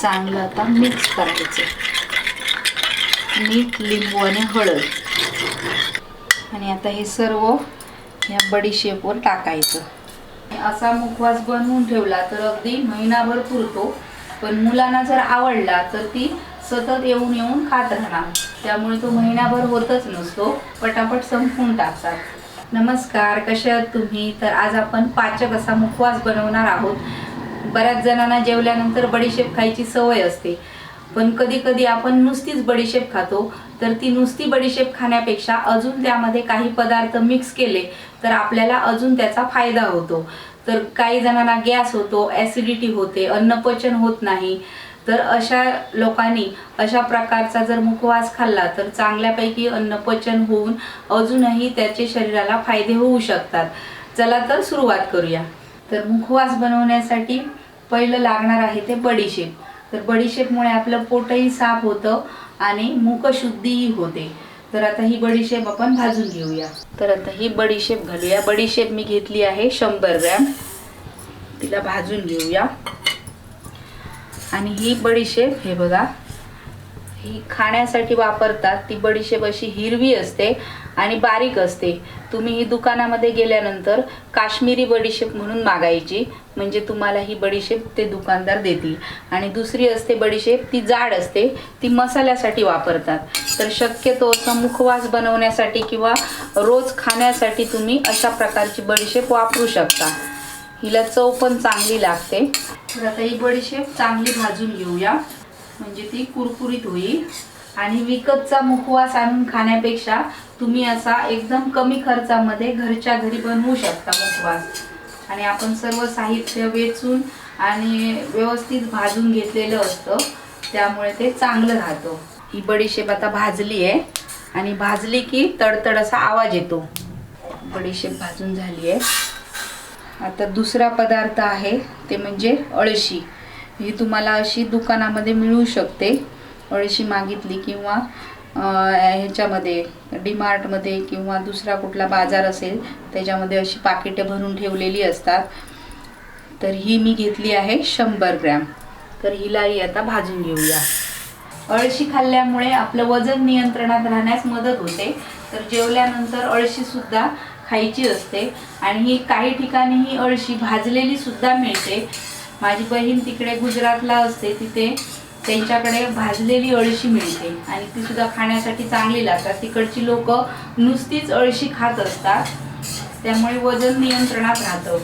चांगलं आता मिक्स करायचं. मीठ लिंबू आणि हळद. आणि आता हे सर्व या बडीशेपवर टाकायचं. असा मुखवास बनवून ठेवला तर अगदी महिनाभर पुरतो. पण मुलांना जर आवडला तर ती सतत येऊन येऊन खात राहणार. त्यामुळे तो महिनाभर होतच नसतो. पटापट संपून टाकतात. नमस्कार कशा आहात तुम्ही? तर आज आपण पाचक असा मुखवास बनवणार आहोत. बऱ्याच जणांना जेवल्यानंतर बडीशेप खायची सवय असते. पण कधी कधी आपण नुसतीच बडीशेप खातो तर ती नुसती बडीशेप खाण्यापेक्षा अजून त्यामध्ये काही पदार्थ मिक्स केले तर आपल्याला अजून त्याचा फायदा होतो. तर काही जणांना गॅस होतो ॲसिडिटी होते अन्नपचन होत नाही. तर अशा लोकांनी अशा प्रकारचा जर मुखवास खाल्ला तर चांगल्यापैकी अन्नपचन होऊन अजूनही त्याचे शरीराला फायदे होऊ शकतात. चला तर सुरुवात करूया. तर मुखवास बनवण्यासाठी पहिलं लागणार आहे ते बडीशेप तर बडीशेपमुळे आपलं पोटही साफ होतं आणि मुखशुद्धीही होते. तर आता ही बडीशेप आपण भाजून घेऊया. तर आता ही बडीशेप घालूया. बडीशेप मी घेतली आहे शंभर ग्रॅम. तिला भाजून घेऊया. आणि ही बडीशेप हे बघा ही खाण्यासाठी वापरतात ती बडीशेप अशी हिरवी असते आणि बारीक असते. तुम्ही ही दुकानामध्ये गेल्यानंतर काश्मीरी बडीशेप म्हणून मागायची म्हणजे तुम्हाला ही बडीशेप ते दुकानदार देतील. आणि दुसरी असते बडीशेप ती जाड असते ती मसाल्यासाठी वापरतात. तर शक्यतो असं मुखवास बनवण्यासाठी किंवा रोज खाण्यासाठी तुम्ही अशा प्रकारची बडीशेप वापरू शकता. हिला चव पण चांगली लागते. तर आता ही बडीशेप चांगली भाजून घेऊया. म्हणजे ती कुरकुरीत होईल. आणि विकतचा मुखवास आणून खाण्यापेक्षा तुम्ही असा एकदम कमी खर्चामध्ये घरच्या घरी बनवू शकता मुखवास. आणि आपण सर्व साहित्य वेचून आणि व्यवस्थित भाजून घेतलेलं असतं. त्यामुळे ते चांगलं राहतं. ही बडीशेप आता भाजली आहे. आणि भाजली की तडतड असा आवाज येतो. बडीशेप भाजून झाली आहे. आता दुसरा पदार्थ आहे ते म्हणजे अळशी. ही तुम्हाला अशी दुकानामध्ये मिळू शकते. अळशी मागितली किंवा ह्याच्यामध्ये डीमार्टमध्ये किंवा दुसरा कुठला बाजार असेल त्याच्यामध्ये अशी पाकिटं भरून ठेवलेली असतात. तर ही मी घेतली आहे शंभर ग्रॅम. तर हिलाही आता भाजून घेऊया. अळशी खाल्ल्यामुळे आपलं वजन नियंत्रणात राहण्यास मदत होते. तर जेवल्यानंतर अळशीसुद्धा खायची असते. आणि ही काही ठिकाणी ही अळशी भाजलेली सुद्धा मिळते. माझी बहीण तिकडे गुजरातला असते तिथे त्यांच्याकडे भाजलेली अळशी मिळते आणि ती सुद्धा खाण्यासाठी चांगली लागतात. तिकडची लोक नुसतीच अळशी खात असतात त्यामुळे वजन नियंत्रणात राहतं.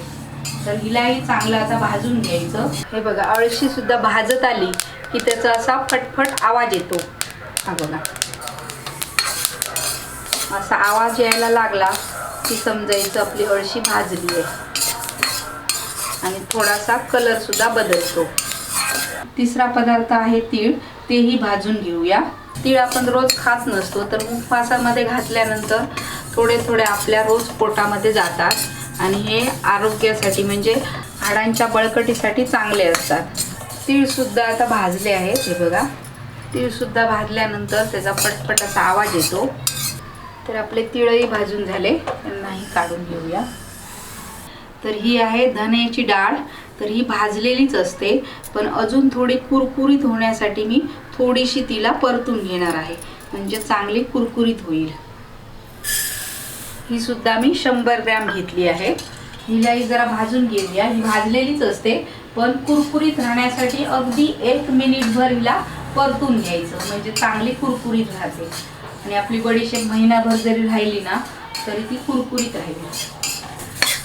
तर हिलाही चांगलं आता भाजून घ्यायचं. हे बघा अळशी सुद्धा भाजत आली की त्याचा असा फटफट आवाज येतो. हा बघा. असा आवाज यायला लागला की समजायचं आपली अळशी भाजली आहे. आणि थोडासा कलर सुद्धा बदलतो. तिसरा पदार्थ आहे तीळ. तेही भाजून घेऊया. तीळ आपण रोज खात नसतो तर मुखवासामध्ये घातल्यानंतर थोडे थोडे आपल्या रोज पोटामध्ये जातात. आणि हे आरोग्यासाठी म्हणजे हाडांच्या बळकटीसाठी चांगले असतात. तीळसुद्धा आता भाजले आहेत हे बघा. तीळसुद्धा भाजल्यानंतर त्याचा पटपट असा आवाज येतो. तर आपले तिळही भाजून झाले. त्यांनाही काढून घेऊया. तर ही आहे धण्याची डाळ. तर ही भाजलेलीच असते. पण अजून थोडी कुरकुरीत होण्यासाठी मी थोडीशी तिला परतून घेणार आहे. म्हणजे चांगली कुरकुरीत होईल. ही सुद्धा मी शंभर ग्रॅम घेतली आहे. हिलाही जरा भाजून घेऊया. ही भाजलेलीच असते. पण कुरकुरीत राहण्यासाठी अगदी एक मिनिटभर हिला परतून घ्यायचं. म्हणजे चांगली कुरकुरीत राहते. आणि आपली बडीशेप महिनाभर जरी राहिली ना तरी ती कुरकुरीत राहील.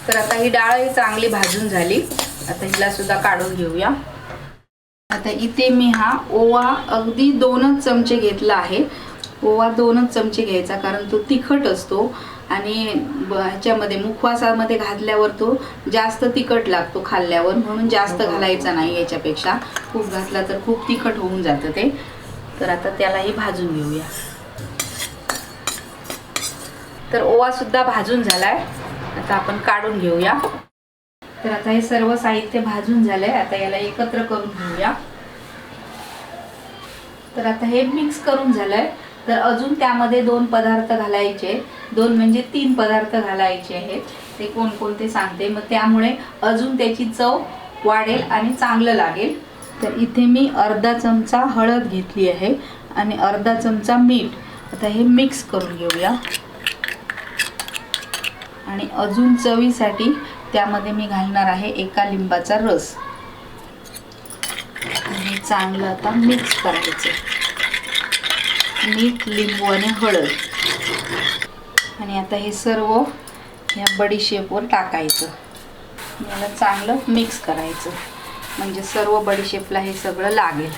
तर आता ही डाळही चांगली भाजून झाली. आता हिला सुद्धा काढून घेऊया. आता इथे मी हा ओवा अगदी दोनच चमचे घेतला आहे. ओवा दोनच चमचे घ्यायचा कारण तो तिखट असतो आणि ह्याच्यामध्ये मुखवासामध्ये घातल्यावर तो जास्त तिखट लागतो खाल्ल्यावर. म्हणून जास्त घालायचा नाही याच्यापेक्षा. खूप घातला तर खूप तिखट होऊन जातं ते. तर आता त्यालाही भाजून घेऊया. तर ओवा सुद्धा भाजून झालाय. आता आपण काढून घेऊया. तर आता हे सर्व साहित्य भाजून झालंय. आता याला एकत्र करून घेऊया. तर आता हे मिक्स करून झालंय. तर अजून त्यामध्ये दोन पदार्थ घालायचे. दोन म्हणजे तीन पदार्थ घालायचे आहेत. ते कोणकोणते सांगते. मग त्यामुळे अजून त्याची चव वाढेल आणि चांगलं लागेल. तर इथे मी अर्धा चमचा हळद घेतली आहे आणि अर्धा चमचा मीठ. आता हे मिक्स करून घेऊया. आणि अजून चवीसाठी त्यामध्ये मी घालणार आहे एका लिंबाचा रस. आणि हे चांगलं आता मिक्स करायचं. मीठ लिंबू आणि हळद. आणि आता हे सर्व या बडीशेपवर टाकायचं. याला चांगलं मिक्स करायचं. म्हणजे सर्व बडीशेपला हे सगळं लागेल.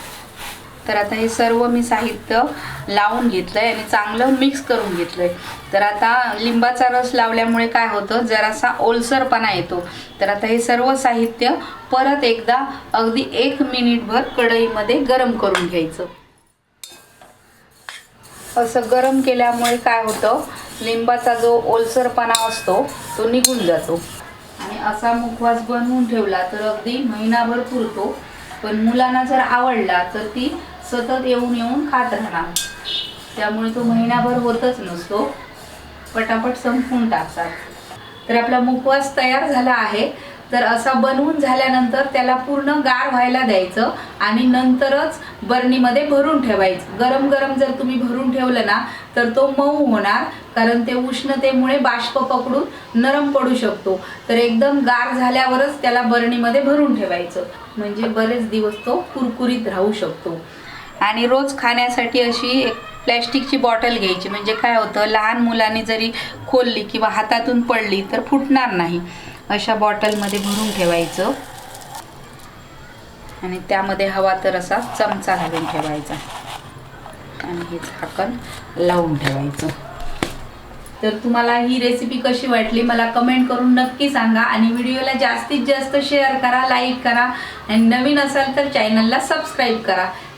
तर आता हे सर्व मी साहित्य लावून घेतलं आहे आणि चांगलं मिक्स करून घेतलं आहे तर आता लिंबाचा रस लावल्यामुळे काय होतं? जरासा ओलसरपणा येतो. तर आता हे सर्व साहित्य परत एकदा अगदी एक मिनिटभर कढईमध्ये गरम करून घ्यायचं. असं गरम केल्यामुळे काय होतं? लिंबाचा जो ओलसरपणा असतो तो निघून जातो. आणि असा मुखवास बनवून ठेवला तर अगदी महिनाभर पुरतो. पण मुलांना जर आवडला तर ती सतत येऊन येऊन खात राहणार. त्यामुळे तो महिनाभर होतच नसतो. पटापट संपून टाकतात. तर आपला मुखवास तयार झाला आहे. तर असा बनवून झाल्यानंतर त्याला पूर्ण गार व्हायला द्यायचं आणि नंतरच बरणीमध्ये भरून ठेवायचं. गरम गरम जर तुम्ही भरून ठेवलं ना तर तो मऊ होणार. कारण ते उष्णतेमुळे बाष्प पकडून नरम पडू शकतो. तर एकदम गार झाल्यावरच त्याला बरणीमध्ये भरून ठेवायचं. म्हणजे बरेच दिवस तो कुरकुरीत राहू शकतो. आणि रोज खाण्यासाठी अशी एक प्लॅस्टिकची बॉटल घ्यायची. म्हणजे काय होतं लहान मुलांनी जरी खोलली किंवा हातातून पडली तर फुटणार नाही. अशा बॉटलमध्ये भरून ठेवायचं. आणि त्यामध्ये हवा तर असा चमचा घालून ठेवायचा. आणि हे झाकण लावून ठेवायचं. तर तुम्हाला ही रेसिपी कशी वाटली मला कमेंट करून नक्की सांगा. आणि व्हिडिओला जास्तीत जास्त शेअर करा लाईक करा. आणि नवीन असाल तर चॅनलला सबस्क्राईब करा.